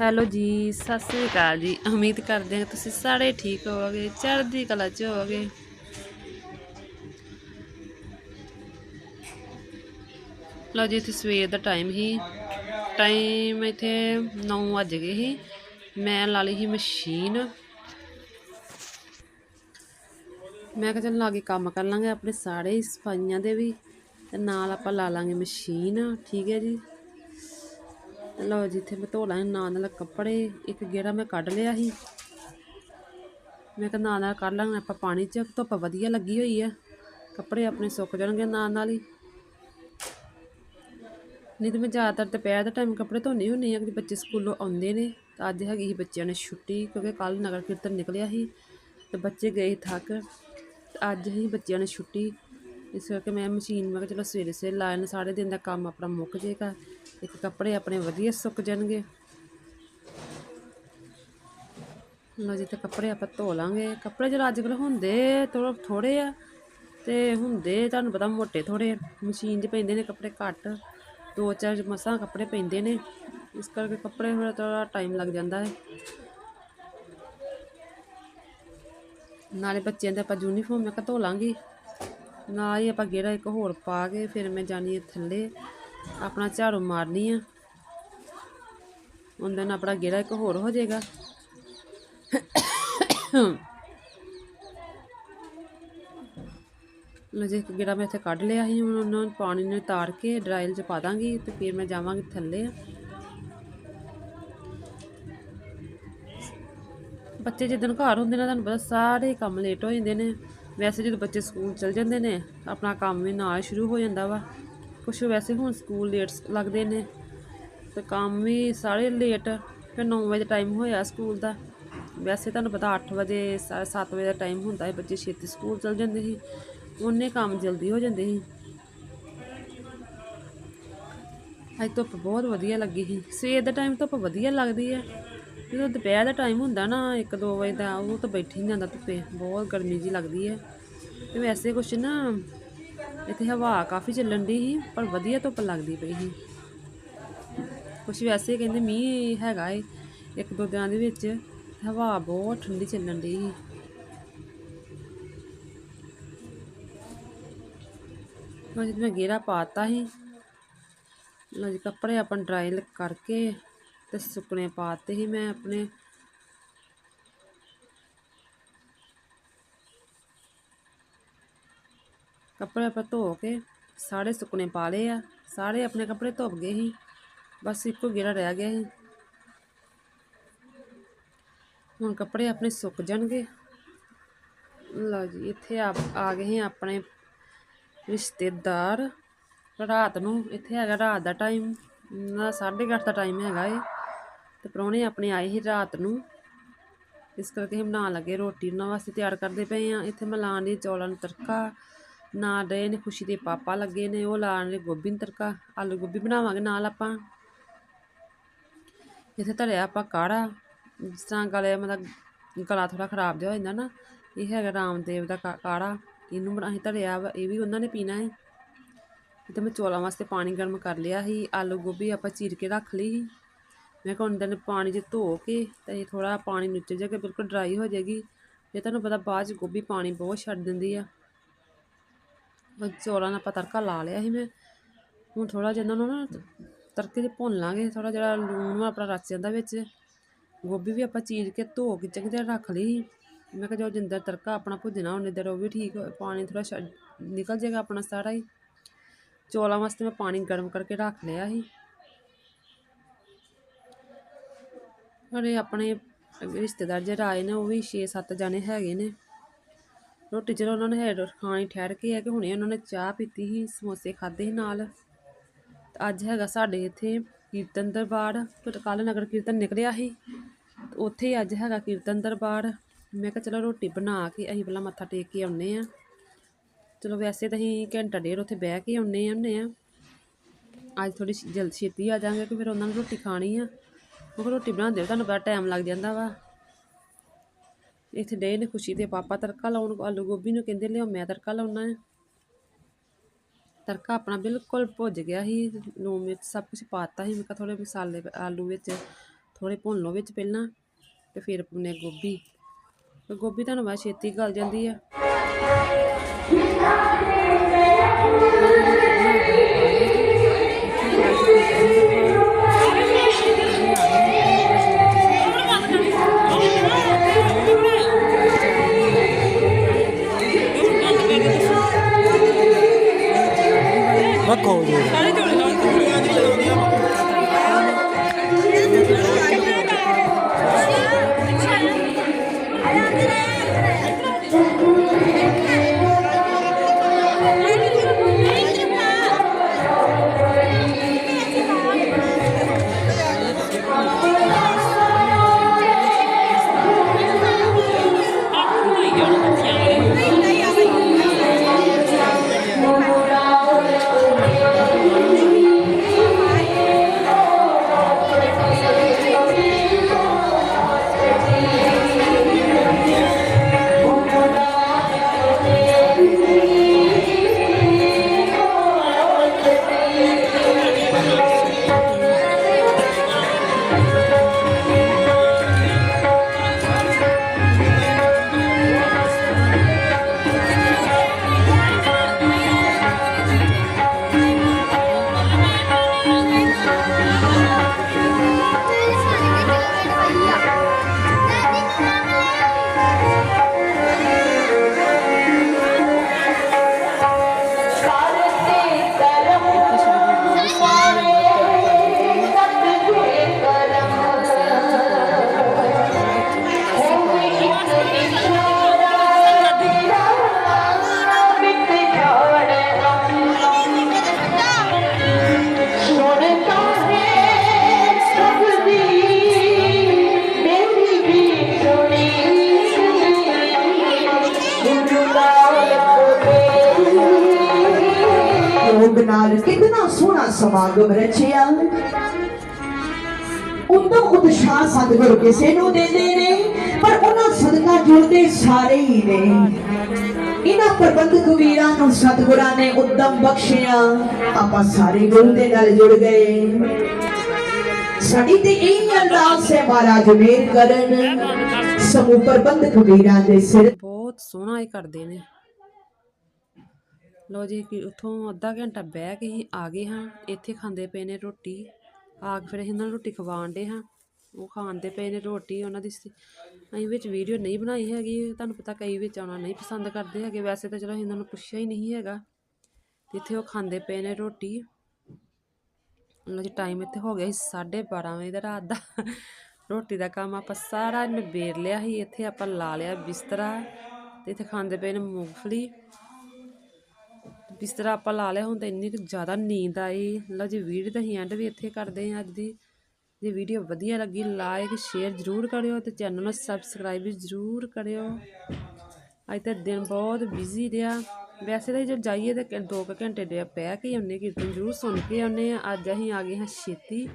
Hello ਜੀ, ਸਤਿ ਸ੍ਰੀ ਅਕਾਲ ਜੀ। ਉਮੀਦ ਕਰਦੇ ਹਾਂ ਤੁਸੀਂ ਸਾਰੇ ਠੀਕ ਹੋਵੋਗੇ, ਚੜ੍ਹਦੀ ਕਲਾ ਚ ਹੋਵੋਗੇ। ਲਓ ਜੀ, ਇੱਥੇ ਸਵੇਰ ਦਾ ਟਾਈਮ ਹੀ ਟਾਈਮ ਇੱਥੇ 9 ਵੱਜ ਗਏ ਸੀ। ਮੈਂ ਲਾ ਲਈ ਸੀ ਮਸ਼ੀਨ। ਮੈਂ ਕਿਹਾ ਚੱਲ ਲਾਗੇ ਕੰਮ ਕਰ ਲਾਂਗੇ, ਆਪਣੇ ਸਾਰੇ ਸਫਾਈਆਂ ਦੇ ਵੀ। ਤੇ ਨਾਲ ਆਪਾਂ ਲਾ ਲਾਂਗੇ ਮਸ਼ੀਨ, ਠੀਕ ਹੈ ਜੀ। ਲਓ ਜਿੱਥੇ ਮੈਂ ਧੋ ਲਾਂ ਨਾਲ ਨਾਲ ਕੱਪੜੇ, ਇੱਕ ਗੇੜਾ ਮੈਂ ਕੱਢ ਲਿਆ ਸੀ। ਮੈਂ ਕਿਹਾ ਨਾਲ ਨਾਲ ਕੱਢ ਲਾਂਗੇ, ਆਪਾਂ ਪਾਣੀ 'ਚ, ਧੁੱਪ ਵਧੀਆ ਲੱਗੀ ਹੋਈ ਆ। ਕੱਪੜੇ ਆਪਣੇ ਸੁੱਕ ਜਾਣਗੇ ਨਾਲ ਨਾਲ ਹੀ। ਨਹੀਂ ਤੇ ਮੈਂ ਜ਼ਿਆਦਾਤਰ ਦੁਪਹਿਰ ਦਾ ਟਾਈਮ ਕੱਪੜੇ ਧੋਣੇ ਹੁੰਦੇ ਆ ਕਿ ਬੱਚੇ ਸਕੂਲੋਂ ਆਉਂਦੇ ਨੇ। ਤਾਂ ਅੱਜ ਹੈਗੀ ਸੀ ਬੱਚਿਆਂ ਨੇ ਛੁੱਟੀ, ਕਿਉਂਕਿ ਕੱਲ ਨਗਰ ਕੀਰਤਨ ਨਿਕਲਿਆ ਸੀ। ਤੇ ਬੱਚੇ ਗਏ ਥੱਕ। ਅੱਜ ਹੀ ਬੱਚਿਆਂ ਨੇ ਛੁੱਟੀ ਇਸ ਕਰਕੇ ਮੈਂ ਮਸ਼ੀਨ ਮੈਂ ਕਿਹਾ ਚਲੋ ਸਵੇਰੇ ਸਵੇਰੇ ਲਾ ਲੈਣ ਸਾਰੇ ਦਿਨ ਦਾ ਕੰਮ ਆਪਣਾ ਮੁੱਕ ਜਾਏਗਾ ਇੱਕ ਕੱਪੜੇ ਆਪਣੇ ਵਧੀਆ ਸੁੱਕ ਜਾਣਗੇ। ਲਓ ਜੀ, ਤੇ ਕੱਪੜੇ ਆਪਾਂ ਧੋ ਲਾਂਗੇ। ਕੱਪੜੇ ਜਿਹੜਾ ਅੱਜ ਕੱਲ੍ਹ ਹੁੰਦੇ ਥੋੜਾ ਥੋੜੇ ਆ, ਤੇ ਹੁੰਦੇ ਤੁਹਾਨੂੰ ਪਤਾ ਮੋਟੇ ਥੋੜੇ ਮਸ਼ੀਨ 'ਚ ਪੈਂਦੇ ਨੇ ਕੱਪੜੇ ਘੱਟ, ਦੋ ਚਾਰ ਮਸਾਂ ਕੱਪੜੇ ਪੈਂਦੇ ਨੇ। ਇਸ ਕਰਕੇ ਕੱਪੜੇ ਥੋੜਾ ਥੋੜਾ ਟਾਈਮ ਲੱਗ ਜਾਂਦਾ ਹੈ। ਨਾਲੇ ਬੱਚਿਆਂ ਦੇ ਆਪਾਂ ਯੂਨੀਫਾਰਮ ਮੈਂ ਕਿਹਾ ਧੋ ਲਾਂਗੀ। ਨਾਲ ਹੀ ਆਪਾਂ ਗੇੜਾ ਇੱਕ ਹੋਰ ਪਾ ਕੇ ਫਿਰ ਮੈਂ ਜਾਣੀ ਥੱਲੇ। ਆਪਣਾ ਝਾੜੂ ਮਾਰਨੀ ਆ। ਉਹਦੇ ਨਾਲ ਆਪਣਾ ਗੇੜਾ ਇੱਕ ਹੋਰ ਹੋ ਜਾਏਗਾ। ਲੋ ਜੀ ਗੇੜਾ ਮੈਂ ਇੱਥੇ ਕੱਢ ਲਿਆ ਸੀ। ਹੁਣ ਉਹਨਾਂ ਨੂੰ ਪਾਣੀ ਨੂੰ ਤਾਰ ਕੇ ਡਰਾਈਲ 'ਚ ਪਾ ਦਾਂਗੀ ਤੇ ਫਿਰ ਮੈਂ ਜਾਵਾਂਗੀ ਥੱਲੇ। ਬੱਚੇ ਜਿੱਦਣ ਘਰ ਹੁੰਦੇ ਨੇ, ਤੁਹਾਨੂੰ ਪਤਾ ਸਾਰੇ ਕੰਮ ਲੇਟ ਹੋ ਜਾਂਦੇ ਨੇ। ਵੈਸੇ ਜਦੋਂ ਬੱਚੇ ਸਕੂਲ ਚਲ ਜਾਂਦੇ ਨੇ, ਆਪਣਾ ਕੰਮ ਵੀ ਨਾਲ ਸ਼ੁਰੂ ਹੋ ਜਾਂਦਾ ਵਾ। ਕੁਛ ਵੈਸੇ ਹੁਣ ਸਕੂਲ ਲੇਟ ਲੱਗਦੇ ਨੇ। ਤੇ ਕੰਮ ਵੀ ਸਾਰੇ ਲੇਟ, ਫਿਰ 9 ਵਜੇ ਟਾਈਮ ਹੋਇਆ ਸਕੂਲ ਦਾ। ਵੈਸੇ ਤੁਹਾਨੂੰ ਪਤਾ 8 ਵਜੇ 7 ਵਜੇ ਦਾ ਟਾਈਮ ਹੁੰਦਾ ਹੈ ਬੱਚੇ ਛੇਤੀ ਸਕੂਲ ਚਲ ਜਾਂਦੇ ਸੀ। ਉਹਨੇ ਕੰਮ ਜਲਦੀ ਹੋ ਜਾਂਦੇ ਸੀ। ਅੱਜ ਧੁੱਪ ਬਹੁਤ ਵਧੀਆ ਲੱਗੀ ਸੀ। ਸਵੇਰ ਦਾ ਟਾਈਮ ਧੁੱਪ ਵਧੀਆ ਲੱਗਦੀ ਹੈ। ਜਦੋਂ ਦੁਪਹਿਰ ਦਾ ਟਾਈਮ ਹੁੰਦਾ ਨਾ 1-2 ਵਜੇ ਦਾ ਉਹ ਤਾਂ ਬੈਠੀ ਨਹੀਂ ਜਾਂਦਾ ਧੁੱਪੇ। ਬਹੁਤ ਗਰਮੀ ਜੀ ਲੱਗਦੀ ਹੈ। ਤੇ ਵੈਸੇ ਕੁਛ ਨਾ, ਇੱਥੇ ਹਵਾ ਕਾਫੀ ਚੱਲਣ ਦੀ ਸੀ, ਪਰ ਵਧੀਆ ਧੁੱਪ ਲੱਗਦੀ ਪਈ ਸੀ। ਕੁਛ ਵੈਸੇ ਕਹਿੰਦੇ ਮੀਂਹ ਹੈਗਾ ਏ, ਇੱਕ ਦੋ ਦਿਨਾਂ ਦੇ ਵਿੱਚ ਹਵਾ ਬਹੁਤ ਠੰਡੀ ਚੱਲਣ ਦੀ ਸੀ। ਮੈਂ ਜਦ ਮੈਂ ਗੇਰਾ ਪਾਤਾ ਸੀ, ਲਓ ਜੀ ਕੱਪੜੇ ਆਪਾਂ ਡਰਾਈ ਕਰਕੇ ਤੇ ਸੁੱਕਣੇ ਪਾਤੇ ਸੀ ਮੈਂ ਆਪਣੇ ਕੱਪੜੇ ਆਪਾਂ ਧੋ ਕੇ ਸਾਰੇ ਸੁੱਕਣੇ ਪਾ ਲਏ ਆ ਸਾਰੇ ਆਪਣੇ ਕੱਪੜੇ ਧੁੱਪ ਗਏ ਸੀ ਬਸ ਇੱਕੋ ਗੇੜਾ ਰਹਿ ਗਿਆ ਸੀ ਹੁਣ ਕੱਪੜੇ ਆਪਣੇ ਸੁੱਕ ਜਾਣਗੇ ਲਓ ਜੀ ਇੱਥੇ ਆ ਆ ਗਏ ਸੀ ਆਪਣੇ ਰਿਸ਼ਤੇਦਾਰ ਰਾਤ ਨੂੰ ਇੱਥੇ ਹੈਗਾ ਰਾਤ ਦਾ ਟਾਈਮ ਨਾ 8:30 ਦਾ ਟਾਈਮ ਹੈਗਾ ਏ ਤੇ ਪ੍ਰਾਹੁਣੇ ਆਪਣੇ ਆਏ ਸੀ ਰਾਤ ਨੂੰ। ਇਸ ਕਰਕੇ ਅਸੀਂ ਬਣਾਉਣ ਲੱਗੇ ਰੋਟੀ। ਉਹਨਾਂ ਵਾਸਤੇ ਤਿਆਰ ਕਰਦੇ ਪਏ ਆ ਇੱਥੇ ਮੈਂ ਲਾਉਣ ਦੀ ਚੌਲਾਂ ਨੂੰ ਤੜਕਾ। ਨਾਲ ਰਹੇ ਨੇ ਖੁਸ਼ੀ ਦੇ ਪਾਪਾ ਲੱਗੇ ਨੇ। ਉਹ ਲਾਉਣ ਦੇ ਗੋਭੀ ਨੂੰ ਤੜਕਾ। ਆਲੂ ਗੋਭੀ ਬਣਾਵਾਂਗੇ ਨਾਲ ਆਪਾਂ। ਇੱਥੇ ਧਰਿਆ ਆਪਾਂ ਕਾੜਾ। ਜਿਸ ਤਰ੍ਹਾਂ ਗਲੇ ਮਤਲਬ ਗਲਾ ਥੋੜਾ ਖਰਾਬ ਜਿਹਾ ਹੋ ਜਾਂਦਾ ਨਾ, ਇਹ ਹੈਗਾ ਰਾਮਦੇਵ ਦਾ ਕਾ- ਕਾੜਾ। ਇਹਨੂੰ ਬਣਾ, ਅਸੀਂ ਧਰਿਆ ਵਾ। ਇਹ ਵੀ ਉਹਨਾਂ ਨੇ ਪੀਣਾ ਹੈ। ਤੇ ਮੈਂ ਚੌਲਾਂ ਵਾਸਤੇ ਪਾਣੀ ਗਰਮ ਕਰ ਲਿਆ ਸੀ। ਆਲੂ ਗੋਭੀ ਆਪਾਂ ਚੀਰ ਕੇ ਰੱਖ ਲਈ ਸੀ। ਮੈਂ ਕਿਹਾ ਉਹਨਾਂ ਨੇ ਪਾਣੀ 'ਚ ਧੋ ਕੇ ਤੇ ਥੋੜਾ ਪਾਣੀ ਨਿੱਚੇ ਜਾ ਕੇ ਬਿਲਕੁਲ ਡਰਾਈ ਹੋ ਜਾਏਗੀ। ਇਹ ਤੁਹਾਨੂੰ ਪਤਾ ਬਾਅਦ 'ਚ ਗੋਭੀ ਪਾਣੀ ਬਹੁਤ ਛੱਡ ਦਿੰਦੀ ਆ। ਚੌਲਾਂ ਦਾ ਆਪਾਂ ਤੜਕਾ ਲਾ ਲਿਆ ਸੀ ਮੈਂ। ਹੁਣ ਥੋੜਾ ਜਿਹਾ ਇਹਨਾਂ ਨੂੰ ਨਾ ਤੜਕੇ 'ਚ ਭੁੰਨ ਲਾਂਗੇ ਥੋੜਾ ਜਿਹੜਾ ਲੂਣ ਆਪਣਾ ਰਚ ਜਾਂਦਾ ਵਿੱਚ। ਗੋਭੀ ਵੀ ਆਪਾਂ ਚੀਰ ਕੇ ਧੋ ਕੇ ਚੰਗੀ ਤਰ੍ਹਾਂ ਰੱਖ ਲਈ ਸੀ। ਮੈਂ ਕਿਹਾ ਜੋ ਜਿੰਦਰ ਤੜਕਾ ਆਪਣਾ ਭੁੱਜਣਾ ਉਹਨੇ ਦਰ ਉਹ ਵੀ ਠੀਕ ਹੋ- ਪਾਣੀ ਥੋੜਾ ਨਿਕਲ ਜਾਏਗਾ ਆਪਣਾ ਸਾਰਾ ਹੀ। ਚੌਲਾਂ ਵਾਸਤੇ ਮੈਂ ਪਾਣੀ ਗਰਮ ਕਰਕੇ ਰੱਖ ਲਿਆ ਸੀ। ਸਾਡੇ ਆਪਣੇ ਰਿਸ਼ਤੇਦਾਰ ਜਿਹੜੇ ਆਏ ਨੇ, ਉਹ ਵੀ 6-7 ਜਾਣੇ ਹੈਗੇ ਨੇ। ਰੋਟੀ ਚਲੋ ਉਹਨਾਂ ਨੇ ਹੈ ਖਾਣੀ ਠਹਿਰ ਕੇ ਹੈ ਕਿ ਹੁਣੇ ਉਹਨਾਂ ਨੇ ਚਾਹ ਪੀਤੀ ਸੀ, ਸਮੋਸੇ ਖਾਦੇ ਸੀ ਨਾਲ। ਤੇ ਅੱਜ ਹੈਗਾ ਸਾਡੇ ਇੱਥੇ ਕੀਰਤਨ ਦਰਬਾਰ, ਤੇ ਕੱਲ ਨਗਰ ਕੀਰਤਨ ਨਿਕਲਿਆ ਸੀ। ਉੱਥੇ ਹੀ ਅੱਜ ਹੈਗਾ ਕੀਰਤਨ ਦਰਬਾਰ। ਮੈਂ ਕਿਹਾ ਚਲੋ ਰੋਟੀ ਬਣਾ ਕੇ ਅਸੀਂ ਪਹਿਲਾਂ ਮੱਥਾ ਟੇਕ ਕੇ ਆਉਨੇ ਆ ਚਲੋ ਵੈਸੇ ਤਾਂ ਅਸੀਂ ਘੰਟਾ ਡੇਢ ਉੱਥੇ ਬਹਿ ਕੇ ਆਉਨੇ ਆਉਂਦੇ ਆ ਅੱਜ ਥੋੜੀ ਜਲਦੀ ਛੇਤੀ ਆ ਜਾਾਂਗੇ ਕਿ ਫਿਰ ਉਹਨਾਂ ਨੂੰ ਰੋਟੀ ਖਾਣੀ ਆ। ਕਿਉਂਕਿ ਰੋਟੀ ਬਣਾਉਂਦੇ ਹੋਏ ਤੁਹਾਨੂੰ ਬੜਾ ਟਾਈਮ ਲੱਗ ਜਾਂਦਾ ਵਾ। ਇੱਥੇ ਡੇ ਨੇ ਖੁਸ਼ੀ ਦੇ, ਪਾਪਾ ਤੜਕਾ ਲਾਉਣ, ਆਲੂ ਗੋਭੀ ਨੂੰ ਕਹਿੰਦੇ ਲਿਓ ਮੈਂ ਤੜਕਾ ਲਾਉਣਾ ਹੈ ਤੜਕਾ ਆਪਣਾ ਬਿਲਕੁਲ ਭੁੱਜ ਗਿਆ ਸੀ, ਲੂਣ ਮਿਰਚ ਸਭ ਕੁਝ ਪਾਤਾ ਸੀ, ਮੈਂ ਕਿਹਾ ਥੋੜੇ ਮਸਾਲੇ, ਆਲੂ ਵਿੱਚ ਥੋੜੇ ਭੁੰਨ ਲਓ ਵਿੱਚ ਪਹਿਲਾਂ, ਤੇ ਫਿਰ ਪੁਨੇ ਗੋਭੀ। ਗੋਭੀ ਤੁਹਾਨੂੰ ਮੈਂ ਛੇਤੀ ਗਲ ਜਾਂਦੀ ਆ। ਰੱਖੋ ਨਾਲ ਕਿੰਨਾ ਸੋਹਣਾ ਸਮਾਗਮ ਰਚਿਆ। ਉਤਮ ਉਤਸ਼ਾਹ ਸਤਿਗੁਰ ਕਿਸੇ ਨੂੰ ਦਿੰਦੇ ਨੇ, ਪਰ ਉਹਨਾਂ ਸਦਕਾ ਜੁੜਦੇ ਸਾਰੇ ਹੀ ਨੇ। ਇਹਨਾਂ ਪ੍ਰਬੰਧਕ ਵੀਰਾਂ ਨੂੰ ਸਤਿਗੁਰਾਂ ਨੇ ਉਦਮ ਬਖਸ਼ਿਆ। ਆਪਾਂ ਸਾਰੇ ਗੁਰੂ ਦੇ ਨਾਲ ਜੁੜ ਗਏ। ਸਾਡੀ ਤੇ ਇਹ ਅਰਦਾਸ ਹੈ ਮਹਾਰਾਜ ਮੇਰ ਕਰਨ। ਸਮੂਹ ਪ੍ਰਬੰਧਕ ਵੀਰਾਂ ਦੇ ਸਿਰ ਬਹੁਤ ਸੋਹਣਾ ਇਹ ਕਰਦੇ ਨੇ। ਲਓ ਜੀ, ਕਿ ਉੱਥੋਂ ਅੱਧਾ ਘੰਟਾ ਬਹਿ ਕੇ ਹੀ ਆ ਗਏ ਹਾਂ। ਇੱਥੇ ਖਾਂਦੇ ਪਏ ਨੇ ਰੋਟੀ। ਆ ਕੇ ਫਿਰ ਅਸੀਂ ਉਹਨਾਂ ਨੂੰ ਰੋਟੀ ਖਵਾਉਣ ਦੇ ਹਾਂ। ਉਹ ਖਾਂਦੇ ਪਏ ਨੇ ਰੋਟੀ, ਉਹਨਾਂ ਦੀ ਅਸੀਂ ਵਿੱਚ ਵੀਡੀਓ ਨਹੀਂ ਬਣਾਈ ਹੈਗੀ। ਤੁਹਾਨੂੰ ਪਤਾ ਕਈ ਵਿੱਚ ਆਉਣਾ ਨਹੀਂ ਪਸੰਦ ਕਰਦੇ ਹੈਗੇ। ਵੈਸੇ ਤਾਂ ਚਲੋ ਅਸੀਂ ਉਹਨਾਂ ਨੂੰ ਪੁੱਛਿਆ ਹੀ ਨਹੀਂ ਹੈਗਾ। ਇੱਥੇ ਉਹ ਖਾਂਦੇ ਪਏ ਨੇ ਰੋਟੀ। ਲੋ ਜੀ ਟਾਈਮ ਇੱਥੇ ਹੋ ਗਿਆ ਸੀ 12:30 ਵਜੇ ਦਾ ਰਾਤ ਦਾ। ਰੋਟੀ ਦਾ ਕੰਮ ਆਪਾਂ ਸਾਰਾ ਨਿਬੇੜ ਲਿਆ ਸੀ। ਇੱਥੇ ਆਪਾਂ ਲਾ ਲਿਆ ਬਿਸਤਰਾ ਤੇ ਇੱਥੇ ਖਾਂਦੇ ਪਏ ਨੇ ਮੂੰਗਫਲੀ। ਬਿਸਤਰਾ ਆਪਾਂ ਲਾ ਲਿਆ ਹੁਣ ਤਾਂ ਇੰਨੀ ਕੁ ਜ਼ਿਆਦਾ ਨੀਂਦ ਆਈ। ਲਓ ਜੀ ਵੀਡੀਓ ਤਾਂ ਅਸੀਂ ਐਂਡ ਵੀ ਇੱਥੇ ਕਰਦੇ ਹਾਂ ਅੱਜ ਦੀ। ਜੇ ਵੀਡੀਓ ਵਧੀਆ ਲੱਗੀ ਲਾਈਕ ਸ਼ੇਅਰ ਜ਼ਰੂਰ ਕਰਿਓ ਤੇ ਚੈਨਲ ਨੂੰ ਸਬਸਕ੍ਰਾਈਬ ਵੀ ਜ਼ਰੂਰ ਕਰਿਓ। ਅੱਜ ਤਾਂ ਦਿਨ ਬਹੁਤ ਬਿਜ਼ੀ ਰਿਹਾ। ਵੈਸੇ ਤਾਂ ਜੇ ਜਾਈਏ ਤਾਂ 2 ਘੰਟੇ ਦੇ ਬਹਿ ਕੇ ਹੀ ਆਉਂਦੇ ਕੀਰਤਨ ਜ਼ਰੂਰ ਸੁਣ ਕੇ ਆਉਂਦੇ ਆ ਅੱਜ ਅਸੀਂ ਆ ਗਏ ਹਾਂ ਛੇਤੀ।